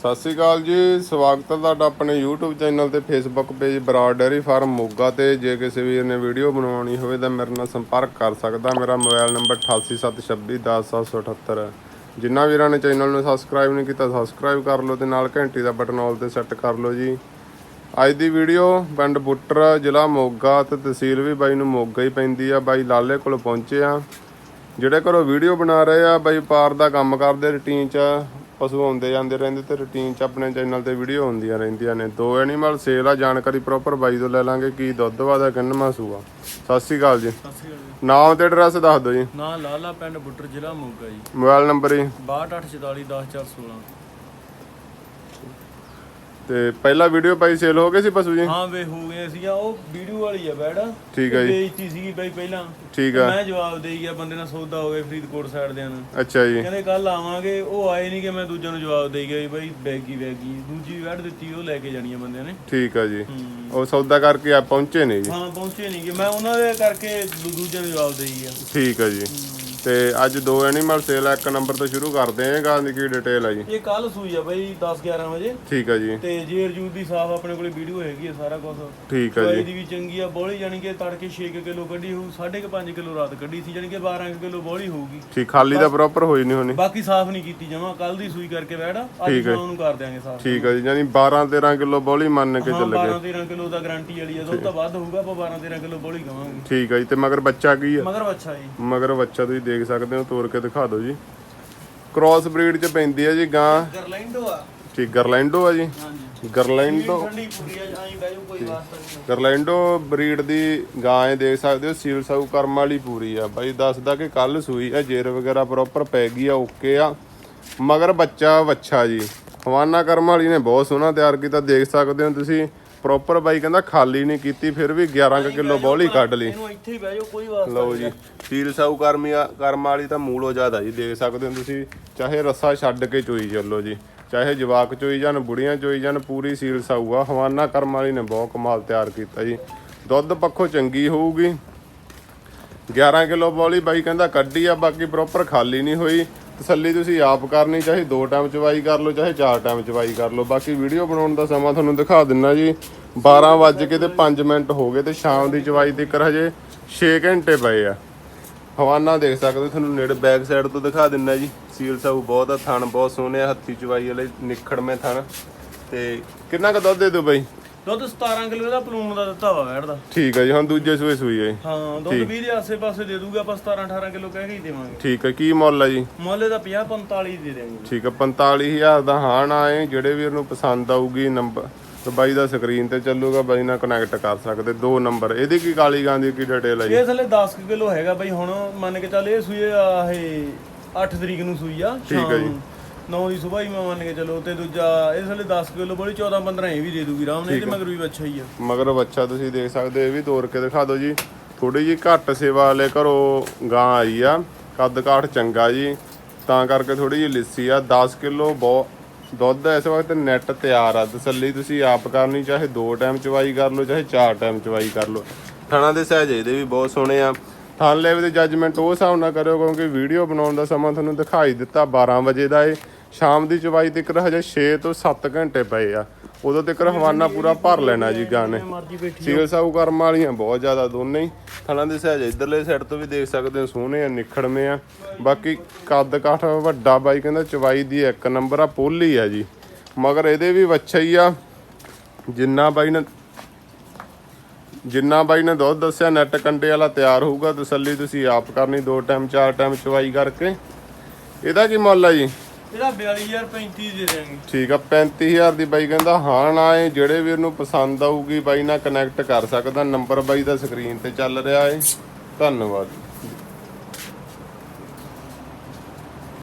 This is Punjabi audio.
ਸਤਿ ਸ਼੍ਰੀ ਅਕਾਲ ਜੀ, ਸਵਾਗਤ ਹੈ ਤੁਹਾਡਾ ਆਪਣੇ YouTube ਚੈਨਲ ਤੇ Facebook page Brar dairy farm Moga ਤੇ। ਜੇ ਕਿਸੇ ਵੀਰ ਨੇ ਵੀਡੀਓ ਬਣਾਉਣੀ ਹੋਵੇ ਤਾਂ ਮੇਰੇ ਨਾਲ ਸੰਪਰਕ ਕਰ ਸਕਦਾ। ਮੇਰਾ ਮੋਬਾਈਲ ਨੰਬਰ 8876210778 ਹੈ। ਜਿਨ੍ਹਾਂ ਵੀਰਾਂ ਨੇ ਚੈਨਲ ਨੂੰ ਸਬਸਕ੍ਰਾਈਬ ਨਹੀਂ ਕੀਤਾ ਸਬਸਕ੍ਰਾਈਬ ਕਰ ਲਓ ਤੇ ਨਾਲ ਘੰਟੀ ਦਾ ਬਟਨ ਆਲ ਤੇ ਸੈੱਟ ਕਰ ਲਓ ਜੀ। ਅੱਜ ਦੀ ਵੀਡੀਓ ਪਿੰਡ ਬੁੱਟਰ, ਜ਼ਿਲ੍ਹਾ ਮੋਗਾ ਤੇ ਤਹਿਸੀਲ ਵੀ ਬਾਈ ਨੂੰ ਮੋਗਾ ਹੀ ਪੈਂਦੀ ਆ। ਬਾਈ ਲਾਲੇ ਕੋਲ ਪਹੁੰਚੇ ਆ। ਜਿਹੜੇ ਘਰੋਂ ਵੀਡੀਓ ਬਣਾ ਰਹੇ ਆ, ਬਾਈ ਪਾਰ ਦਾ ਕੰਮ ਕਰਦੇ ਰੂਟੀਨ 'ਚ। ਪਸ਼ੂ ਆਉਂਦੇ ਜਾਂਦੇ ਰਹਿੰਦੇ ਤੇ ਰੁਟੀਨ 'ਚ ਆਪਣੇ ਚੈਨਲ ਤੇ ਵੀਡੀਓ ਹੁੰਦੀਆਂ ਰਹਿੰਦੀਆਂ ਨੇ। ਦੋ ਐਨੀਮਲ ਸੇਲ ਆ ਜਾਣਕਾਰੀ ਪ੍ਰੋਪਰ ਬਾਈ ਤੋਂ ਲੈ ਲਾਂਗੇ ਕੀ ਦੁੱਧ ਵਾਦਾ ਕਿੰਨਵਾਂ ਸੂਆ ਸਤਿ ਸ਼੍ਰੀ ਅਕਾਲ ਜੀ। ਸਤਿ ਸ਼੍ਰੀ ਅਕਾਲ ਨਾਮ ਤੇ ਐਡਰੈਸ ਦੱਸ ਦਿਓ ਜੀ। ਜੀ ਨਾਂ ਲਾਲਾ ਪਿੰਡ ਬੁੱਟਰ ਜ਼ਿਲ੍ਹਾ ਮੋਗਾ ਜੀ। ਮੋਬਾਈਲ ਨੰਬਰ ਜੀ। 6284410416 ਤੇ ਪਹਿਲਾ ਵੀਡੀਓ ਪਾਈ ਸੇਲ ਹੋ ਗਏ ਸੀ ਪਸ਼ੂ ਜੀ? ਹਾਂ ਵੇ ਹੋ ਗਏ ਸੀਗਾ ਉਹ ਵੀਡੀਓ ਵਾਲੀ ਆ ਬੈੜ ਠੀਕ ਹੈ ਜੀ। ਬੇਇੱਜ਼ਤੀ ਸੀਗੀ ਬਈ ਪਹਿਲਾਂ। ਠੀਕ ਆ। ਮੈਂ ਜਵਾਬ ਦੇਈ ਗਿਆ ਬੰਦੇ ਨਾਲ ਸੌਦਾ ਹੋ ਗਿਆ ਫਰੀਦਕੋਟ ਸਾਈਡ ਦੇ ਨੂੰ। ਅੱਛਾ ਜੀ। ਕਹਿੰਦੇ ਕੱਲ ਆਵਾਂਗੇ ਉਹ ਆਏ ਨਹੀਂ ਕਿ ਮੈਂ ਦੂਜਿਆਂ ਨੂੰ ਜਵਾਬ ਦੇਈ ਗਿਆ ਵੀ ਬਈ ਬੈਗੀ ਬੈਗੀ। ਦੂਜੀ ਵੈੜ ਦਿੱਤੀ ਉਹ ਲੈ ਕੇ ਜਾਣੀ ਆ ਬੰਦਿਆਂ ਨੇ। ਠੀਕ ਆ ਜੀ। ਉਹ ਸੌਦਾ ਕਰਕੇ ਆ ਪਹੁੰਚੇ ਨੇ ਜੀ। ਹਾਂ ਪਹੁੰਚੇ ਨਹੀਂ ਕਿ ਮੈਂ ਉਹਨਾਂ ਦੇ ਕਰਕੇ ਦੂ- ਦੂਜਿਆਂ ਨੂੰ ਜਵਾਬ ਦੇਈ ਗਿਆ। ਠੀਕ ਆ ਜੀ। ਤੇ ਅੱਜ ਦੋ ਐਨੀਮਲ ਸੇਲ ਆ ਇੱਕ ਨੰਬਰ ਤੋਂ ਸ਼ੁਰੂ ਕਰਦੇ ਆਂ ਗਾਂ ਦੀ ਕੀ ਡਿਟੇਲ ਆ ਜੀ? ਇਹ ਕੱਲ ਸੂਈ ਆ ਬਈ 10 11 ਵਜੇ। ਠੀਕ ਆ ਜੀ। ਤੇ ਜੇਰ ਜੂਰ ਦੀ ਸਾਫ਼ ਆਪਣੇ ਕੋਲੇ ਵੀਡੀਓ ਹੈਗੀ ਆ ਸਾਰਾ ਕੁਝ ਠੀਕ ਆ ਜੀ। ਦੀ ਵੀ ਚੰਗੀ ਆ ਬੋਲੀ ਜਾਣੀ ਕਿ ਤੜਕੇ 6 ਕਿਲੋ ਕੱਢੀ ਹੋਊ 5.5 ਕਿਲੋ ਰਾਤ ਕੱਢੀ ਸੀ ਜਾਣੀ ਕਿ 12 ਕਿਲੋ ਬੋਲੀ ਹੋਊਗੀ। ਠੀਕ ਖਾਲੀ ਦਾ ਪ੍ਰੋਪਰ ਹੋਈ ਨਹੀਂ ਹੋਣੀ। ਬਾਕੀ ਸਾਫ਼ ਨਹੀਂ ਕੀਤੀ ਜਮਾ ਕੱਲ ਦੀ ਸੂਈ ਕਰਕੇ ਬੈੜਾ ਅੱਜ ਸ਼ਾਮ ਨੂੰ ਕਰ ਦਿਆਂਗੇ ਸਾਫ਼। ਠੀਕ ਆ ਜੀ ਯਾਨੀ 12 13 ਕਿਲੋ ਬੋਲੀ ਮੰਨ ਕੇ ਚੱਲ 12 13 ਕਿਲੋ ਦਾ ਗਾਰੰਟੀ ਵਾਲੀ ਆ ਦੁੱਧ ਤਾਂ ਵੱਧ ਹੋਊਗਾ ਆਪਾਂ 12 13 ਕਿਲੋ ਬੋਲੀ ਕਵਾਂਗੇ ਠੀਕ ਆ ਜੀ ਤੇ ਮਗਰ ਬੱਚਾ ਕੀ ਆ? ਮਗਰ ਬੱਚਾ ਜੀ। ਮਗਰ ਬੱਚਾ ਤੁਸੀਂ ਦੇਖ ਸਕਦੇ ਹੋ ਤੋੜ ਕੇ ਦਿਖਾ ਦਿਓ ਜੀ। ਕ੍ਰਾਸ ਬਰੀਡ ਚ ਪੈਂਦੀ ਆ ਜੀ ਗਾਂ। ਗਰਲੈਂਡੋ ਆ। ਠੀਕ ਗਰਲੈਂਡੋ ਆ ਜੀ। ਹਾਂਜੀ। ਗਰਲੈਂਡੋ। ਠੰਡੀ ਪੂਰੀ ਆ ਆਈ ਬੈਜੋ ਕੋਈ ਵਾਸਤਾ ਨਹੀਂ। ਗਰਲੈਂਡੋ ਬਰੀਡ ਦੀ ਗਾਂ ਇਹ ਦੇਖ ਸਕਦੇ ਹੋ ਸੀਲ ਸਾਊ ਕਰਮ ਵਾਲੀ ਪੂਰੀ ਆ। ਬਾਈ ਦੱਸਦਾ ਕਿ ਕੱਲ ਸੂਈ ਆ ਜੇਰ ਵਗੈਰਾ ਪ੍ਰੋਪਰ ਪੈ ਗਈ ਆ ਓਕੇ ਆ। ਮਗਰ ਬੱਚਾ ਵੱਛਾ ਜੀ। ਹਵਾਨਾ ਕਰਮ ਵਾਲੀ ਨੇ ਬਹੁਤ ਸੋਹਣਾ ਤਿਆਰ ਕੀਤਾ ਦੇਖ ਸਕਦੇ ਹੋ ਤੁਸੀਂ। ਪ੍ਰੋਪਰ ਬਾਈ ਕਹਿੰਦਾ ਖਾਲੀ ਨਹੀਂ ਕੀਤੀ ਫਿਰ ਵੀ 11 ਕਿਲੋ ਬੋਲੀ ਕੱਢ ਲਈ। ਇਹਨੂੰ ਇੱਥੇ ਹੀ ਬੈਜੋ ਕੋਈ ਵਾਸਤਾ ਲਓ ਜੀ ਸੀਲ ਸਾਊ ਕਰਮੀ ਕਰਮ ਵਾਲੀ ਤਾਂ ਮੂਲੋਂ ਜ਼ਿਆਦਾ ਜੀ ਦੇਖ ਸਕਦੇ ਹੋ ਤੁਸੀਂ ਚਾਹੇ ਰੱਸਾ ਛੱਡ ਕੇ ਚੋਈ ਚੱਲੋ ਜੀ ਚਾਹੇ ਜਵਾਕ ਚੋਈ ਜਾਣ ਬੁੜੀਆਂ ਚੋਈ ਜਾਣ ਪੂਰੀ ਸੀਲ ਸਾਊ ਆ। ਹਵਾਨਾ ਕਰਮ ਵਾਲੀ ਨੇ ਬਹੁਤ ਕਮਾਲ ਤਿਆਰ ਕੀਤਾ ਜੀ। ਦੁੱਧ ਪੱਖੋਂ ਚੰਗੀ ਹੋਊਗੀ। 11 ਕਿਲੋ ਬੋਲੀ ਬਾਈ ਕਹਿੰਦਾ ਕੱਢੀ ਆ ਬਾਕੀ ਪ੍ਰੋਪਰ ਖਾਲੀ ਨਹੀਂ ਹੋਈ। ਤਸੱਲੀ ਤੁਸੀਂ ਆਪ ਕਰਨੀ, ਚਾਹੇ ਦੋ ਟਾਈਮ ਚਵਾਈ ਕਰ ਲਓ, ਚਾਹੇ ਚਾਰ ਟਾਈਮ ਚਵਾਈ ਕਰ ਲਓ। ਬਾਕੀ ਵੀਡੀਓ ਬਣਾਉਣ ਦਾ ਸਮਾਂ ਤੁਹਾਨੂੰ ਦਿਖਾ ਦਿੰਨਾ ਜੀ। 12 ਵੱਜ ਕੇ ਤੇ 5 ਮਿੰਟ ਹੋ ਗਏ ਤੇ ਸ਼ਾਮ ਦੀ ਚਵਾਈ ਤੱਕ ਹਜੇ 6 ਘੰਟੇ ਪਏ ਆ। ਹਵਾਨਾ ਦੇਖ ਸਕਦੇ ਹੋ, ਤੁਹਾਨੂੰ ਨੇੜੇ ਬੈਕ ਸਾਈਡ ਤੋਂ ਦਿਖਾ ਦਿੰਨਾ ਜੀ। ਸੀਲ ਸਾਊ ਬਹੁਤ ਆ, ਥਣ ਬਹੁਤ ਸੋਹਣੇ ਆ, ਹੱਥੀ ਚਵਾਈ ਵਾਲੇ ਨਿਖੜਵੇਂ ਥਣ। ਤੇ ਕਿੰਨਾ ਕੁ ਦੁੱਧ ਦੇ ਦਿਓ ਬਾਈ? ਦੁੱਧ 17 ਕਿਲੋ ਦਾ ਪਲੂਣ ਦਾ ਦਿੱਤਾ ਵਾ ਬੈੜ ਦਾ। ਠੀਕ ਹੈ ਜੀ ਹੁਣ ਦੂਜੇ ਸੂਏ ਸੂਈ ਹੈ। ਹਾਂ ਦੁੱਧ 20 ਦੇ ਆਸੇ-ਪਾਸੇ ਦੇ ਦੂਗਾ ਆਪਾਂ 17 18 ਕਿਲੋ ਕਹਿ ਕੇ ਹੀ ਦੇਵਾਂਗੇ। ਠੀਕ ਹੈ ਕੀ ਮੁੱਲ ਹੈ ਜੀ? ਮੁੱਲ ਦਾ 50 45 ਦੇ ਦੇਵਾਂਗੇ ਠੀਕ ਹੈ 45000 ਦਾ ਹਾਣ ਆਏ ਜਿਹੜੇ ਵੀਰ ਨੂੰ ਪਸੰਦ ਆਊਗੀ ਨੰਬਰ ਤੇ ਬਾਈ ਦਾ ਸਕਰੀਨ ਤੇ ਚੱਲੂਗਾ ਬਾਈ ਨਾਲ ਕਨੈਕਟ ਕਰ ਸਕਦੇ ਦੋ ਨੰਬਰ। ਇਹਦੀ ਕੀ ਕਾਲੀ ਗਾਂ ਦੀ ਕੀ ਡਿਟੇਲ ਹੈ ਜੀ? ਇਹ ਥੱਲੇ 10 ਕਿਲੋ ਹੈਗਾ ਬਈ ਹੁਣ ਮੰਨ ਕੇ ਚੱਲ ਇਹ ਸੂਈ ਆ ਇਹ 8 ਤਰੀਕ ਨੂੰ ਸੂਈ ਆ ਠੀਕ ਹੈ ਜੀ। 9 ਦੀ ਸਵੇਰ ਹੀ ਮੈਂ ਮੰਨ ਕੇ ਚੱਲੋ ਤੇ ਦੂਜਾ ਇਹ ਥੱਲੇ 10 ਕਿਲੋ ਬੜੀ 14 15 ਇਹ ਵੀ ਦੇ ਦੂਗੀ ਰਾਮ ਨੇ ਇਹਦੇ ਮਗਰ ਵੀ ਬੱਚਾ ਹੀ ਆ। ਮਗਰ ਬੱਚਾ ਤੁਸੀਂ ਦੇਖ ਸਕਦੇ ਹੋ, ਇਹ ਵੀ ਤੋੜ ਕੇ ਦਿਖਾ ਦਿਓ ਜੀ। ਥੋੜੀ ਜੀ ਘੱਟ ਸੇਵਾ ਵਾਲੇ ਘਰੋਂ ਗਾਂ ਆਈ ਆ। ਕੱਦ ਕਾਠ ਚੰਗਾ ਜੀ। ਤਾਂ ਕਰਕੇ ਥੋੜੀ ਜੀ ਲਿੱਸੀ ਆ। 10 ਕਿਲੋ ਬਹੁਤ ਦੁੱਧ ਇਸ ਵਕਤ ਨੈਟ ਤਿਆਰ ਆ। ਤਸੱਲੀ ਤੁਸੀਂ ਆਪ ਕਰਨੀ ਚਾਹੇ ਦੋ ਟਾਈਮ ਚਵਾਈ ਕਰ ਲਓ ਚਾਹੇ ਚਾਰ ਟਾਈਮ ਚਵਾਈ ਕਰ ਲਓ। ਥਣਾ ਦੇ ਸਹਿਜ ਇਹਦੇ ਵੀ ਬਹੁਤ ਸੋਹਣੇ ਆ। ਥਣ ਲੈਵਲ ਦੀ ਜੱਜਮੈਂਟ ਉਹ ਹਿਸਾਬ ਨਾਲ ਕਰਿਓ ਕਿਉਂਕਿ ਵੀਡੀਓ ਬਣਾਉਣ ਦਾ ਸਮਾਂ ਤੁਹਾਨੂੰ ਦਿਖਾਈ ਦਿੱਤਾ। 12 ਵਜੇ ਦਾ ਏ। ਸ਼ਾਮ ਦੀ ਚਵਾਈ ਤੱਕ ਹਜੇ 6 ਤੋਂ 7 ਘੰਟੇ ਪਏ ਆ। ਉਦੋਂ ਤੱਕ ਹਵਾਨਾ ਪੂਰਾ ਭਰ ਲੈਣਾ ਜੀ ਗਾਂ ਨੇ ਜਿਵੇਂ ਸਾਊ ਕਰਮ ਵਾਲੀਆਂ ਬਹੁਤ ਜ਼ਿਆਦਾ ਦੋਨੇ ਹੀ। ਥਲਾਂ ਦੇ ਸਹਿਜ ਇਧਰਲੇ ਸਾਈਡ ਤੋਂ ਵੀ ਦੇਖ ਸਕਦੇ ਹੋ, ਸੋਹਣੇ ਆ, ਨਿਖੜਵੇਂ ਆ। ਬਾਕੀ ਕੱਦ ਕਾਠ ਵੱਡਾ ਬਾਈ ਕਹਿੰਦਾ ਚਵਾਈ ਦੀ ਇੱਕ ਨੰਬਰ ਆ, ਪੋਲੀ ਆ ਜੀ। ਮਗਰ ਇਹਦੇ ਵੀ ਵੱਛਾ ਹੀ ਆ। ਜਿੰਨਾ ਬਾਈ ਨੇ ਜਿੰਨਾ ਬਾਈ ਨੇ ਦੁੱਧ ਦੱਸਿਆ ਨੈਟ ਕੰਡੇ ਵਾਲਾ ਤਿਆਰ ਹੋਊਗਾ, ਤਸੱਲੀ ਤੁਸੀਂ ਆਪ ਕਰਨੀ, ਦੋ ਟਾਈਮ ਚਾਰ ਟਾਈਮ ਚਵਾਈ ਕਰਕੇ। ਇਹਦਾ ਕੀ ਮੁੱਲ ਆ ਜੀ? ਇਹਦਾ 42035 ਦੇ ਦੇਵਾਂਗੇ ਠੀਕ ਆ 35000 ਦੀ ਬਾਈ ਕਹਿੰਦਾ, ਹਾਂ ਨਾ ਏ ਜਿਹੜੇ ਵੀਰ ਨੂੰ ਪਸੰਦ ਆਊਗੀ ਬਾਈ ਨਾਲ ਕਨੈਕਟ ਕਰ ਸਕਦਾ, ਨੰਬਰ ਬਾਈ ਦਾ ਸਕਰੀਨ ਤੇ ਚੱਲ ਰਿਹਾ ਏ। ਧੰਨਵਾਦ।